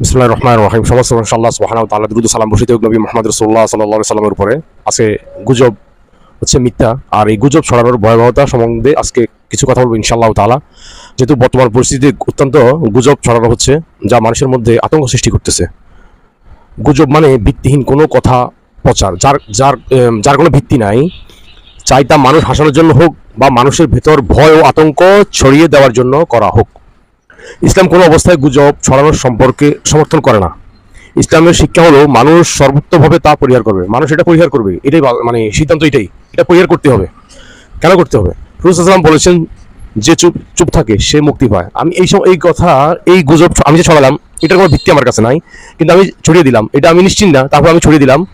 বিসমুল্লাহ রহমান রহিম। সমস্ত আল্লাহ সুবহানাহু ওয়া তাআলা দুরুদ সালাম হোক নবী মুহাম্মদ রাসূলুল্লাহ সাল্লাল্লাহু আলাইহি সাল্লামের উপরে। আজকে গুজব হচ্ছে মিথ্যা, আর এই গুজব ছড়ানোর ভয়াবহতা সম্বন্ধে আজকে কিছু কথা বলব ইনশাআল্লাহ তাআলা। যেহেতু বর্তমান পরিস্থিতিতে অত্যন্ত গুজব ছড়ানো হচ্ছে, যা মানুষের মধ্যে আতঙ্ক সৃষ্টি করতেছে। গুজব মানে ভিত্তিহীন কোনো কথা প্রচার, যার যার যার কোনো ভিত্তি নাই। চাই তা মানুষ হাসানোর জন্য হোক বা মানুষের ভেতর ভয় ও আতঙ্ক ছড়িয়ে দেওয়ার জন্য করা হোক। ইসলাম কোনো অবস্থায় গুজব ছড়ানোর সম্পর্কে সমর্থন করে না। ইসলামের শিক্ষা হলো মানুষ সর্বোত্তভাবে তা পরিহার করবে। মানুষ এটা পরিহার করবে। এটাই মানে সিদ্ধান্ত এটাই। এটা পরিহার করতে হবে। কেন করতে হবে? রুসালাম বলেছেন, যে চুপ চুপ থাকে, সে মুক্তি পায়। আমি এই সম- এই কথা, এই গুজব আমি যে ছড়ালাম, এটার কোনো ভিত্তি আমার কাছে নাই। কিন্তু আমি ছড়িয়ে দিলাম। এটা আমি নিশ্চিন্ত না, তারপর আমি ছড়িয়ে দিলাম।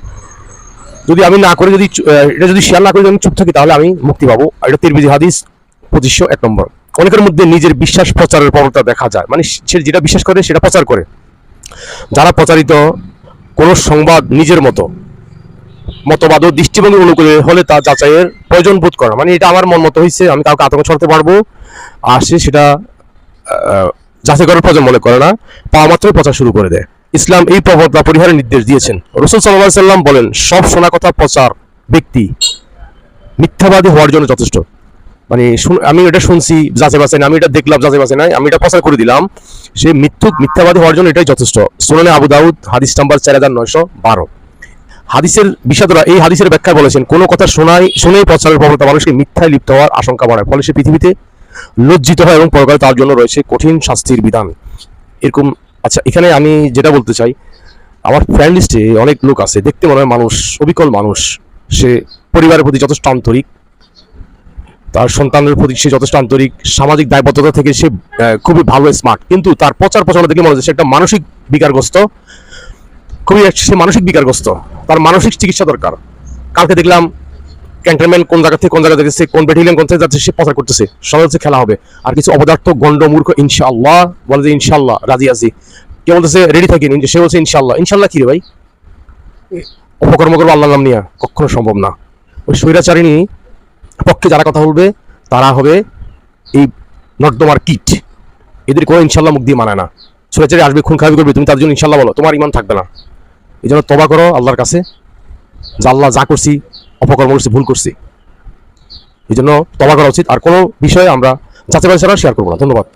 যদি আমি না করে যদি এটা যদি শেয়ার না করে যদি আমি চুপ থাকি, তাহলে আমি মুক্তি পাবো। এটা তিরমিজি হাদিস, পঁচিশশো এক নম্বর। অনেকের মধ্যে নিজের বিশ্বাস প্রচারের প্রবণতা দেখা যায়। মানে সে যেটা বিশ্বাস করে সেটা প্রচার করে। যারা প্রচারিত কোনো সংবাদ নিজের মতো, মতবাদ ও দৃষ্টিভঙ্গি অনুকূলে হলে তা যাচাইয়ের প্রয়োজন বোধ করা। মানে এটা আমার মন মতো হয়েছে, আমি কাউকে আতঙ্ক ছড়াতে পারব আর সে সেটা যাচাই করার প্রয়োজন মনে করে না। পাওয়া মাত্রই প্রচার শুরু করে দেয়। ইসলাম এই প্রবণতা পরিহারের নির্দেশ দিয়েছেন। রসুল সাল্লাহ সাল্লাম বলেন, সব শোনা কথা প্রচার ব্যক্তি। মিথ্যাবাদী হওয়ার জন্য যথেষ্ট। মানে আমি এটা শুনছি যাচাই বাছাই না, আমি এটা দেখলাম যাচাই বাছাই নাই আমি এটা প্রচার করে দিলাম। সে মিথ্যুক মিথ্যাবাদী হওয়ার জন্য এটাই যথেষ্ট। সুনানে আবু দাউদ হাদিস নাম্বার চার হাজার নয়শো বারো। হাদিসের বিষাদরা এই হাদিসের ব্যাখ্যায় বলেছেন কোনো কথা শোনাই শুনেই প্রচারের প্রবণতা মানুষকে মিথ্যায় লিপ্ত হওয়ার আশঙ্কা বাড়ায় ফলে সে পৃথিবীতে লজ্জিত হয় এবং পরকালে তার জন্য রয়েছে কঠিন শাস্তির বিধান। এরকম আচ্ছা এখানে আমি যেটা বলতে চাই আমার ফ্রেন্ড লিস্টে অনেক লোক আছে দেখতে মনে হয় মানুষ অবিকল মানুষ সে পরিবারের প্রতি যথেষ্ট আন্তরিক। তার সন্তানের প্রতি সে যথেষ্ট আন্তরিক সামাজিক দায়বদ্ধতা থেকে সে খুবই ভালো স্মার্ট কিন্তু তার প্রচার প্রচারণা দেখলে মনে হচ্ছে সে একটা মানসিক বিকারগ্রস্ত। খুবই সে মানসিক বিকারগ্রস্ত। তার মানসিক চিকিৎসা দরকার। কালকে দেখলাম ক্যান্টনমেন্ট কোন জায়গা থেকে কোন জায়গা থেকে কোন ব্যাটালিয়ন কোন যাচ্ছে সে প্রচার করতেছে। সবাই হচ্ছে খেলা হবে। আর কিছু অপদার্থ গন্ড মূর্খ ইনশাআল্লাহ বলে যে ইনশাআল্লাহ রাজি আছি। কে বলতেছে রেডি থাকি সে বলছে ইনশাআল্লাহ। ইনশাআল্লাহ কি রে ভাই? অপকর্ম করব আল্লাহ নাম নিয়ে। কখনো সম্ভব না। ওই স্বৈরাচারিণী পক্ষে যারা কথা বলবে, তারা হবে এই নর্দমার কিট। এদের কোনো ইনশাল্লাহ মুখ দিয়ে মানায় না। স্বৈরাচারী আসবে, খুন খাবি করবে, তুমি তার জন্য ইনশাল্লাহ বলো, তোমার ইমান থাকবে না। এই জন্য তবা করো আল্লাহর কাছে, যে আল্লাহ যা করছি, অপকর্ম করছি, ভুল করছি। এই জন্য তবা করা উচিত। আর কোনো বিষয়ে আমরা যাচাই বাছাই ছাড়া শেয়ার করব না। ধন্যবাদ।